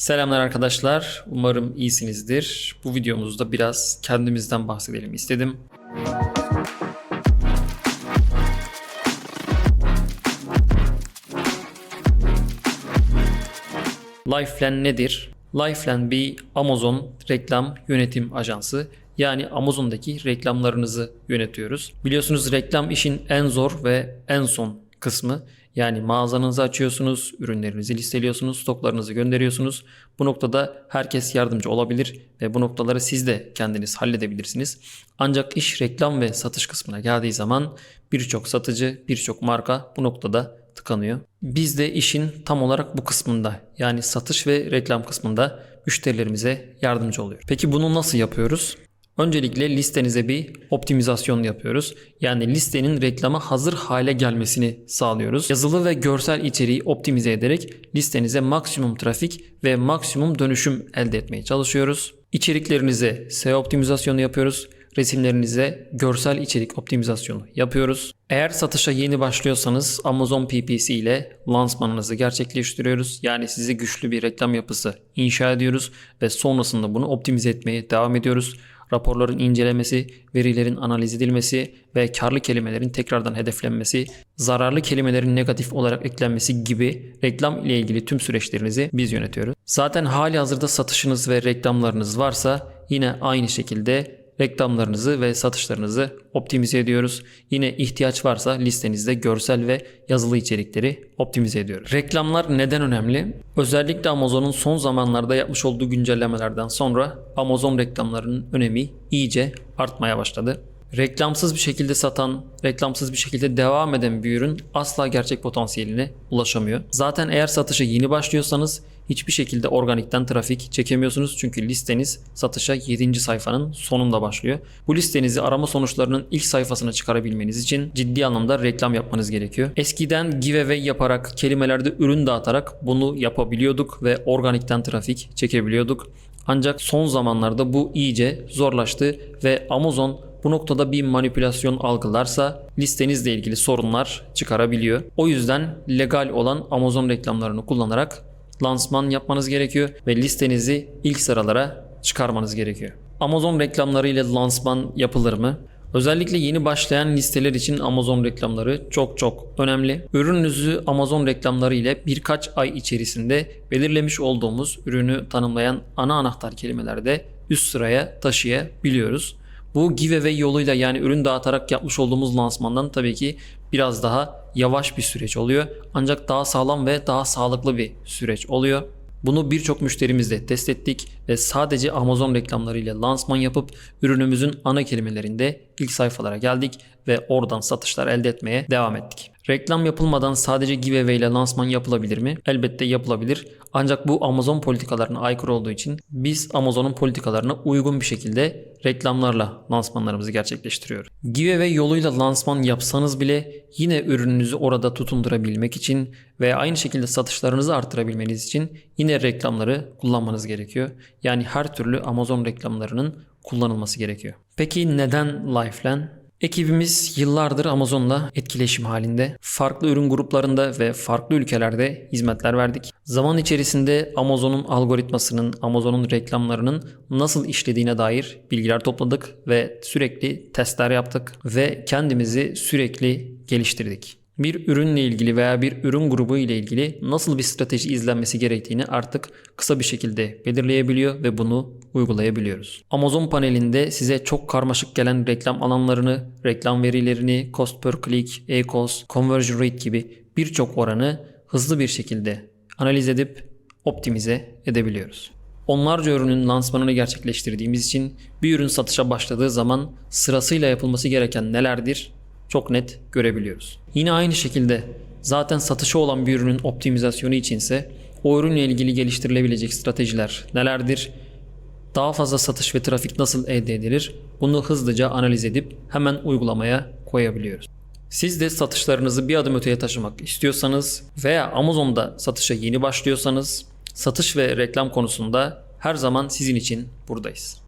Selamlar arkadaşlar. Umarım iyisinizdir. Bu videomuzda biraz kendimizden bahsedelim istedim. Lifeline nedir? Lifeline bir Amazon reklam yönetim ajansı. Yani Amazon'daki reklamlarınızı yönetiyoruz. Biliyorsunuz reklam işin en zor ve en son kısmı. Yani mağazanızı açıyorsunuz, ürünlerinizi listeliyorsunuz, stoklarınızı gönderiyorsunuz. Bu noktada herkes yardımcı olabilir ve bu noktaları siz de kendiniz halledebilirsiniz. Ancak iş reklam ve satış kısmına geldiği zaman birçok satıcı, birçok marka bu noktada tıkanıyor. Biz de işin tam olarak bu kısmında yani satış ve reklam kısmında müşterilerimize yardımcı oluyor. Peki bunu nasıl yapıyoruz? Öncelikle listenize bir optimizasyon yapıyoruz. Yani listenin reklama hazır hale gelmesini sağlıyoruz. Yazılı ve görsel içeriği optimize ederek listenize maksimum trafik ve maksimum dönüşüm elde etmeye çalışıyoruz. İçeriklerinize SEO optimizasyonu yapıyoruz. Resimlerinize görsel içerik optimizasyonu yapıyoruz. Eğer satışa yeni başlıyorsanız Amazon PPC ile lansmanınızı gerçekleştiriyoruz. Yani size güçlü bir reklam yapısı inşa ediyoruz ve sonrasında bunu optimize etmeye devam ediyoruz raporların incelemesi, verilerin analiz edilmesi ve karlı kelimelerin tekrardan hedeflenmesi, zararlı kelimelerin negatif olarak eklenmesi gibi reklam ile ilgili tüm süreçlerinizi biz yönetiyoruz. Zaten hali hazırda satışınız ve reklamlarınız varsa yine aynı şekilde reklamlarınızı ve satışlarınızı optimize ediyoruz. Yine ihtiyaç varsa listenizde görsel ve yazılı içerikleri optimize ediyoruz. Reklamlar neden önemli? Özellikle Amazon'un son zamanlarda yapmış olduğu güncellemelerden sonra Amazon reklamlarının önemi iyice artmaya başladı. Reklamsız bir şekilde satan, reklamsız bir şekilde devam eden bir ürün asla gerçek potansiyeline ulaşamıyor. Zaten eğer satışa yeni başlıyorsanız hiçbir şekilde organikten trafik çekemiyorsunuz. Çünkü listeniz satışa 7. sayfanın sonunda başlıyor. Bu listenizi arama sonuçlarının ilk sayfasına çıkarabilmeniz için ciddi anlamda reklam yapmanız gerekiyor. Eskiden giveaway yaparak, kelimelerde ürün dağıtarak bunu yapabiliyorduk ve organikten trafik çekebiliyorduk. Ancak son zamanlarda bu iyice zorlaştı ve Amazon bu noktada bir manipülasyon algılarsa listenizle ilgili sorunlar çıkarabiliyor. O yüzden legal olan Amazon reklamlarını kullanarak lansman yapmanız gerekiyor ve listenizi ilk sıralara çıkarmanız gerekiyor. Amazon reklamları ile lansman yapılır mı? Özellikle yeni başlayan listeler için Amazon reklamları çok çok önemli. Ürününüzü Amazon reklamları ile birkaç ay içerisinde belirlemiş olduğumuz ürünü tanımlayan ana anahtar kelimelerde üst sıraya taşıyabiliyoruz. Bu giveaway yoluyla yani ürün dağıtarak yapmış olduğumuz lansmandan tabii ki biraz daha yavaş bir süreç oluyor. Ancak daha sağlam ve daha sağlıklı bir süreç oluyor. Bunu birçok müşterimizle test ettik ve sadece Amazon reklamlarıyla lansman yapıp ürünümüzün ana kelimelerinde ilk sayfalara geldik ve oradan satışlar elde etmeye devam ettik. Reklam yapılmadan sadece giveaway ile lansman yapılabilir mi? Elbette yapılabilir. Ancak bu Amazon politikalarına aykırı olduğu için biz Amazon'un politikalarına uygun bir şekilde reklamlarla lansmanlarımızı gerçekleştiriyoruz. Giveaway yoluyla lansman yapsanız bile yine ürününüzü orada tutundurabilmek için ve aynı şekilde satışlarınızı arttırabilmeniz için yine reklamları kullanmanız gerekiyor. Yani her türlü Amazon reklamlarının kullanılması gerekiyor. Peki neden Lifeline? Ekibimiz yıllardır Amazon'la etkileşim halinde. Farklı ürün gruplarında ve farklı ülkelerde hizmetler verdik. Zaman içerisinde Amazon'un algoritmasının, Amazon'un reklamlarının nasıl işlediğine dair bilgiler topladık ve sürekli testler yaptık ve kendimizi sürekli geliştirdik bir ürünle ilgili veya bir ürün grubu ile ilgili nasıl bir strateji izlenmesi gerektiğini artık kısa bir şekilde belirleyebiliyor ve bunu uygulayabiliyoruz. Amazon panelinde size çok karmaşık gelen reklam alanlarını, reklam verilerini, cost per click, e-cost, conversion rate gibi birçok oranı hızlı bir şekilde analiz edip optimize edebiliyoruz. Onlarca ürünün lansmanını gerçekleştirdiğimiz için bir ürün satışa başladığı zaman sırasıyla yapılması gereken nelerdir çok net görebiliyoruz. Yine aynı şekilde zaten satışı olan bir ürünün optimizasyonu içinse o ürünle ilgili geliştirilebilecek stratejiler nelerdir? Daha fazla satış ve trafik nasıl elde edilir? Bunu hızlıca analiz edip hemen uygulamaya koyabiliyoruz. Siz de satışlarınızı bir adım öteye taşımak istiyorsanız veya Amazon'da satışa yeni başlıyorsanız satış ve reklam konusunda her zaman sizin için buradayız.